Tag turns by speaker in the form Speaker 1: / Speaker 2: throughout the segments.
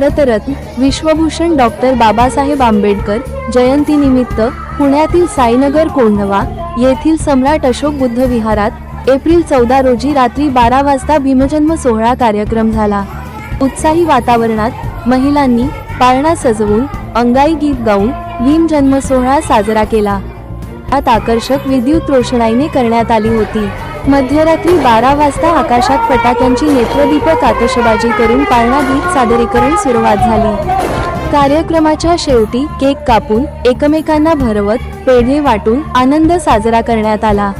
Speaker 1: Bharat Ratna Vishwabhushan doctor Babasaheb Ambedkar जयंतीनिमित्त पुण्यातील साईनगर कोंढवा येथील सम्राट अशोक बुद्ध विहारात एप्रिल चौदा रोजी रात्री बारा वाजता भीमजन्म सोहळा कार्यक्रम झाला. उत्साही वातावरणात महिलांनी पाळणा सजवून अंगाई गीत गाऊन भीमजन्म सोहळा साजरा केला. आकर्षक विद्युत रोषणाईने करण्यात आली होती. मध्यरात्री बारा वाजता आकाशात फटाक्यांची नेत्रदीपक आतषबाजी करून पाळणा गीत सादरीकरण सुरुवात झाली. कार्यक्रमाच्या शेवटी केक कापून एकमेकांना भरवत पेढे वाटून आनंद साजरा करण्यात आला.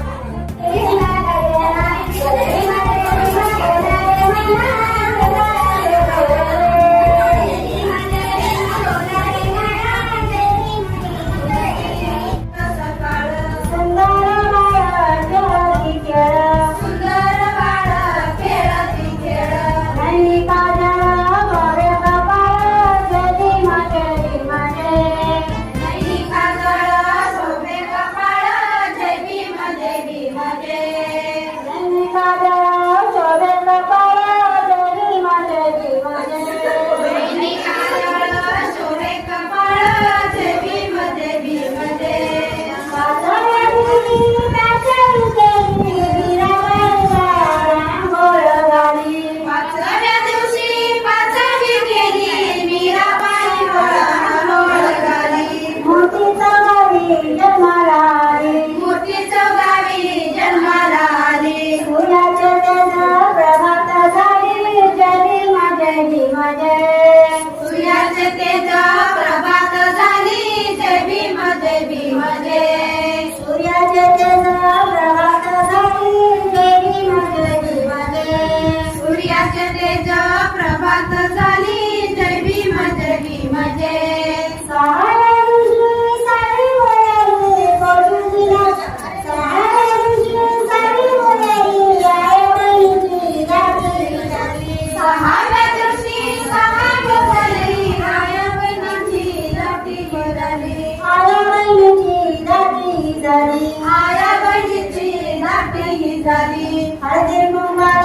Speaker 2: まで Dari 共欢